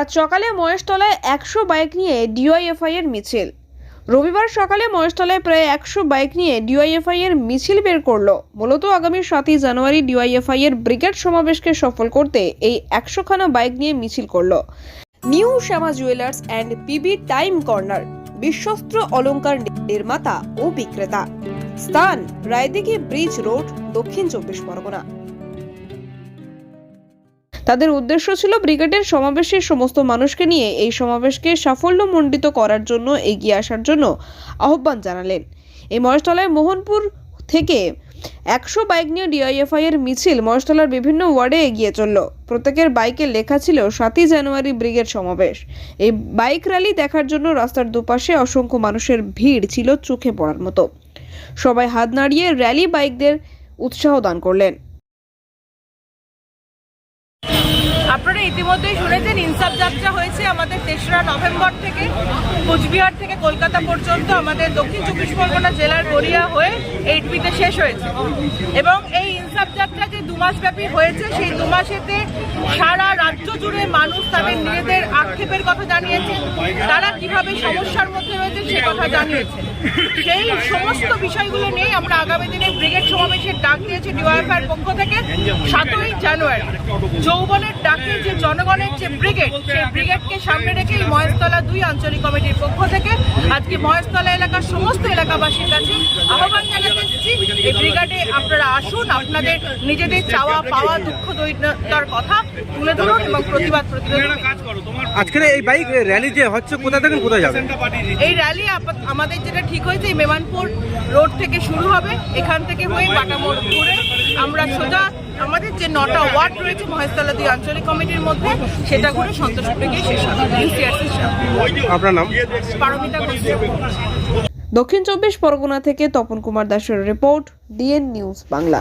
আজ সকালে মহেশতলায় একশো বাইক নিয়ে ডিওয়াইএফআই এর মিছিল। রবিবার সকালে মহেশতলায় প্রায় একশো বাইক নিয়ে ডিওয়াইএফআই এর মিছিল বের করল। মূলত আগামী সাতই জানুয়ারি ডিওয়াইএফআই এর ব্রিগেড সমাবেশকে সফল করতে এই একশোখানা বাইক নিয়ে মিছিল করল। New Shyama jewellers and PB time corner, বিশ্বস্ত্র অলঙ্কার নির্মাতা ও বিক্রেতা। স্থান, রায়দিঘি ব্রিজ রোড, দক্ষিণ চব্বিশ পরগনা। তাদের উদ্দেশ্য ছিল ব্রিগেডের সমাবেশের সমস্ত মানুষকে নিয়ে এই সমাবেশকে সাফল্যমণ্ডিত করার জন্য এগিয়ে আসার জন্য আহ্বান জানালেন। এই মহেশতলায় মোহনপুর থেকে একশো বাইক নিয়ে ডিআইএফআই এর মিছিল মহেশতলার বিভিন্ন ওয়ার্ডে এগিয়ে চলল। প্রত্যেকের বাইকে লেখা ছিল, সাতই জানুয়ারি ব্রিগেড সমাবেশ। এই বাইক র্যালি দেখার জন্য রাস্তার দুপাশে অসংখ্য মানুষের ভিড় ছিল চোখে পড়ার মতো। সবাই হাত নাড়িয়ে র্যালি বাইকদের উৎসাহ দান করলেন। আপনারা ইতিমধ্যেই শুনেছেন, ইনসাফ যাত্রা হয়েছে আমাদের তেসরা নভেম্বর থেকে, কোচবিহার থেকে কলকাতা পর্যন্ত আমাদের দক্ষিণ চব্বিশ পরগনা জেলার গড়িয়া হয়ে এইট বিতে শেষ হয়েছে। এবং এই ইনসাফ যাত্রা যে দু মাস ব্যাপী হয়েছে, সেই দুমাসেতে সারা রাজ্য জুড়ে মানুষ তাদের নিজেদের আক্ষেপের কথা জানিয়েছে, তারা কীভাবে সমস্যার মধ্যে রয়েছে সে কথা জানিয়েছে। সেই সমস্ত বিষয়গুলো নিয়ে আমরা আগামী দিনে ব্রিগেড সমাবেশের ডাক দিয়েছি ডিওয়াইফআর পক্ষ থেকে সাতই জানুয়ারি। যৌবনের ডাকে যে জনগণের যে ব্রিগেড, সেই ব্রিগেডকে সামনে রেখে এই মহেশতলা দুই আঞ্চলিক কমিটির পক্ষ থেকে আজকে মহেশতলা এলাকার সমস্ত এলাকাবাসীর কাছে আহ্বান জানাতে এসেছি এই ব্রিগেডে আপনারা আসুন আপনাদের নিজেদের চাওয়া পাওয়া দুঃখ দরিদ্রতার কথা তুলে ধরুন এবং প্রতিবাদ করুন। আজকের এই বাইক র্যালি যে হচ্ছে কোথা থেকে কোথায় যাবে এই র্যালি আমাদের যেটা ঠিক হয়েছে এই মেমানপুর রোড থেকে শুরু হবে। এখান থেকে হয়ে বাটামোড় ঘুরে আমরা সোজা আমাদের যে নটা ওয়ার্ড রয়েছে মহেশতলা দুই আঞ্চলিক কমিটির মধ্যে সেটা ঘুরে সন্তোষপুরে গিয়ে শেষ হবে। আপনার নাম? পারমিতা ঘোষ। দক্ষিণ চব্বিশ পরগনা থেকে তপন কুমার দাসের রিপোর্ট ডিএন নিউজ বাংলা।